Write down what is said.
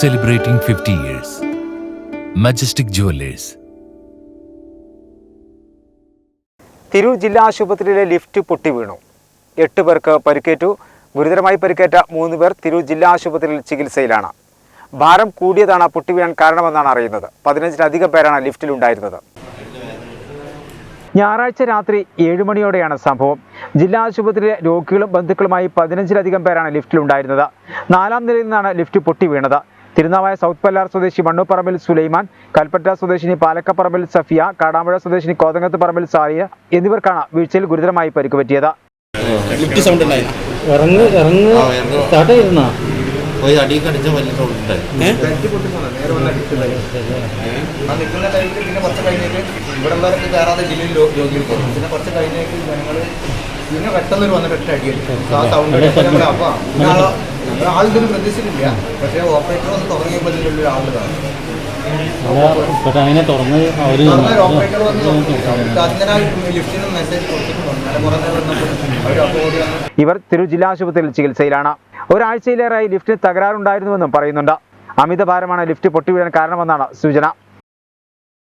celebrating 50 years. Majestic Jewelers. Tirur ജില്ലാ ആശുപത്രിയിലെ lift പൊട്ടി വീണു. എട്ട് പേർക്ക് പരിക്കേറ്റു. ഗുരുതരമായി പരിക്കേറ്റ മൂന്ന് പേർ തിരൂർ ജില്ലാ ആശുപത്രിയിൽ ചികിത്സയിലാണ്. ഭാരം കൂടിയതാണ് പൊട്ടി വീഴാൻ കാരണമെന്നാണ് അറിയുന്നത്. പതിനഞ്ചിലധികം പേരാണ് ലിഫ്റ്റിലുണ്ടായിരുന്നത് ഞായറാഴ്ച രാത്രി ഏഴ് മണിയോടെയാണ് സംഭവം. ജില്ലാ ആശുപത്രിയിലെ രോഗികളും ബന്ധുക്കളുമായി പതിനഞ്ചിലധികം പേരാണ് ലിഫ്റ്റിലുണ്ടായിരുന്നത് നാലാം നിലയിൽ നിന്നാണ് ലിഫ്റ്റ് പൊട്ടി വീണത്. തിരുനാവായ സൗത്ത് പല്ലാർ സ്വദേശി മണ്ണുപറമ്പിൽ സുലൈമാൻ കൽപ്പറ്റ സ്വദേശിനി പാലക്കപ്പറമ്പിൽ സഫിയ കാടാമ്പുഴ സ്വദേശിനി കോതങ്ങത്ത് പറമ്പിൽ സാരിയ എന്നിവർക്കാണ് വീഴ്ചയിൽ ഗുരുതരമായി പരിക്കുപറ്റിയത്. പിന്നെ പെട്ടെന്ന് ഒരു വന്നിട്ട് അടിയടിച്ചു ആ സൗണ്ട് പ്രതീക്ഷിച്ചിട്ടില്ല. പക്ഷേ ഓപ്പറേറ്റർ തുടങ്ങിയപ്പോൾ ഇതിലുള്ള തുറന്ന് അവർ ഇവർ തിരു ജില്ലാ ആശുപത്രിയിൽ ചികിത്സയിലാണ്. ഒരാഴ്ചയിലേറെയായി ലിഫ്റ്റിന് തകരാറുണ്ടായിരുന്നുവെന്നും പറയുന്നുണ്ട്. അമിതഭാരമാണ് ലിഫ്റ്റ് പൊട്ടിവീഴാൻ കാരണമെന്നാണ് സൂചന.